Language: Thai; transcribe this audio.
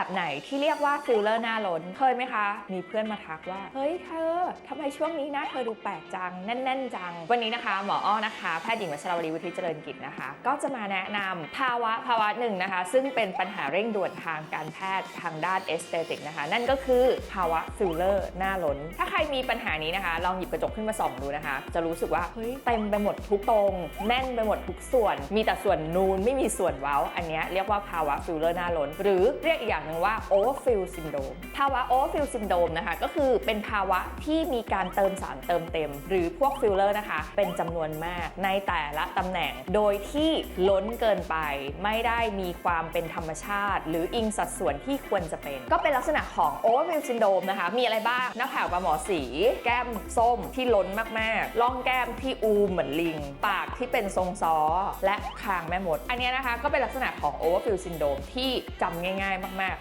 แบบไหนที่เรียกว่าฟิลเลอร์หน้าล้น เคยไหมคะ มีเพื่อนมาทักว่า เฮ้ยเธอทำไมช่วงนี้หน้าเธอดูแปลกจัง แน่น ๆ จัง วันนี้นะคะ หมออ้อนะคะ แพทย์หญิงวัชรวดีวุฒิเจริญกิจนะคะ ก็จะมาแนะนำภาวะภาวะหนึ่งนะคะ ซึ่งเป็นปัญหาเร่งด่วนทางการแพทย์ทางด้านเอสเตติกนะคะ นั่นก็คือภาวะฟิลเลอร์หน้าล้น ถ้าใครมีปัญหานี้นะคะ ลองหยิบกระจกขึ้นมาส่องดูนะคะ จะรู้สึกว่าเฮ้ยเต็มไปหมดทุกตรงแน่นไปหมดทุกส่วน มีแต่ส่วนนูนไม่มีส่วนเว้า อันนี้เรียกว่าภาวะฟิลเลอร์หน้าล้น หรือเรียกอีกอย่างหนึ่งว่า overfill syndrome ภาวะ overfill syndrome นะคะ ก็คือเป็นภาวะที่มีการเติมสารเติมเต็ม หรือพวกฟิลเลอร์นะคะ เป็นจำนวนมากในแต่ละตำแหน่ง โดยที่ล้นเกินไป ไม่ได้มีความเป็นธรรมชาติ หรืออิงสัดส่วนที่ควรจะเป็น ก็เป็นลักษณะของ overfill syndrome นะคะ มีอะไรบ้าง หน้าผากปลาหมอสี แก้มส้มที่ล้นมากๆ ร่องแก้มที่อูเหมือนลิง ปากที่เป็นทรงซ้อ และคางแม่มด อันนี้นะคะก็เป็นลักษณะของ overfill syndrome ที่จำง่าย ๆ มาก